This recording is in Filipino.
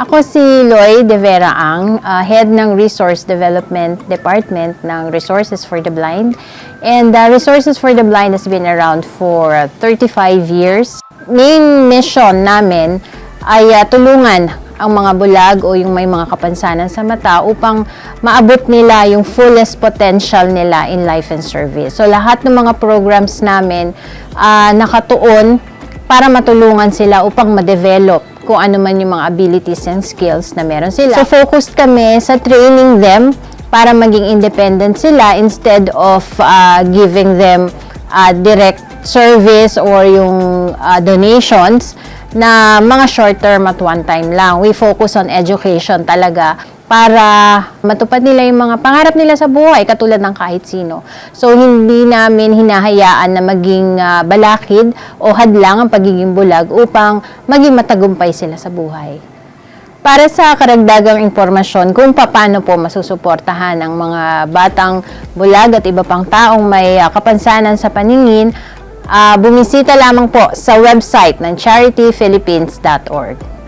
Ako si Loy De Vera Ang, uh, head ng Resource Development Department ng Resources for the Blind. And uh, Resources for the Blind has been around for uh, 35 years. Main mission namin ay uh, tulungan ang mga bulag o yung may mga kapansanan sa mata upang maabot nila yung fullest potential nila in life and service. So lahat ng mga programs namin ah, nakatuon para matulungan sila upang ma-develop kung ano man yung mga abilities and skills na meron sila. So focused kami sa training them para maging independent sila instead of ah, giving them ah, direct service or yung ah, donations na mga short term at one time lang. We focus on education talaga para matupad nila yung mga pangarap nila sa buhay katulad ng kahit sino. So hindi namin hinahayaan na maging ah, balakid o hadlang ang pagiging bulag upang maging matagumpay sila sa buhay. Para sa karagdagang impormasyon kung paano po masusuportahan ang mga batang bulag at iba pang taong may ah, kapansanan sa paningin, ah, bumisita lamang po sa website ng charityphilippines.org.